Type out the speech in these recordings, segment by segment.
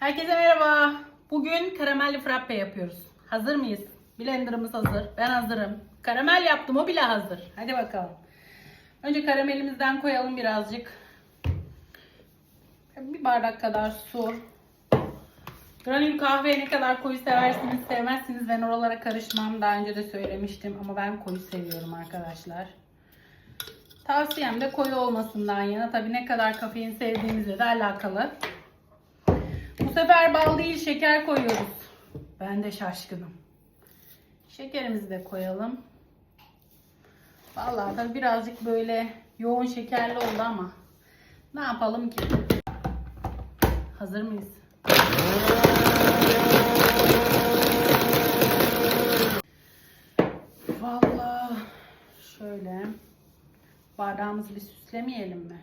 Herkese merhaba. Bugün karamelli frappe yapıyoruz. Hazır mıyız? Blenderımız hazır. Ben hazırım. Karamel yaptım o bile hazır. Hadi bakalım. Önce karamelimizden koyalım birazcık. Bir bardak kadar su. Granül kahve ne kadar koyu seversiniz sevmezsiniz ben oralara karışmam. Daha önce de söylemiştim ama ben koyu seviyorum arkadaşlar. Tavsiyem de koyu olmasından yana. Tabii ne kadar kafein sevdiğinizle de alakalı. Bu sefer bal değil şeker koyuyoruz. Ben de şaşkınım. Şekerimizi de koyalım. Vallahi tabii birazcık böyle yoğun şekerli oldu ama ne yapalım ki? Hazır mıyız? Vallahi şöyle bardağımızı bir süslemeyelim mi?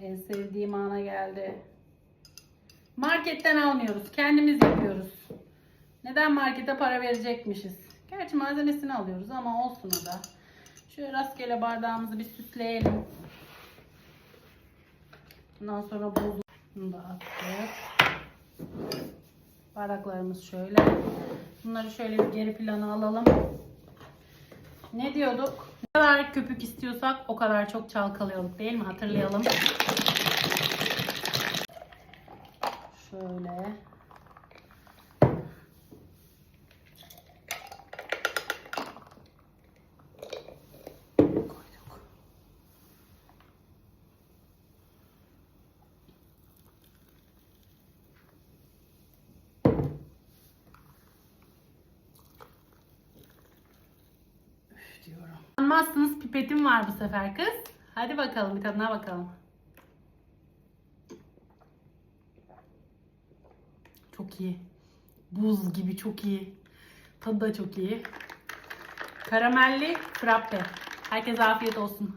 En sevdiğim ana geldi. Marketten almıyoruz. Kendimiz yapıyoruz. Neden markete para verecekmişiz? Gerçi malzemesini alıyoruz ama olsun o da. Şöyle rastgele bardağımızı bir süsleyelim. Bundan sonra buzluğunu da attık. Bardaklarımız şöyle. Bunları şöyle bir geri plana alalım. Ne diyorduk? Ne kadar köpük istiyorsak o kadar çok çalkalıyorduk değil mi? Hatırlayalım. Şöyle. Diyorum. Anmazsınız pipetim var bu sefer kız. Hadi bakalım bir tadına bakalım. Çok iyi. Buz gibi çok iyi. Tadı da çok iyi. Karamelli frappe. Herkese afiyet olsun.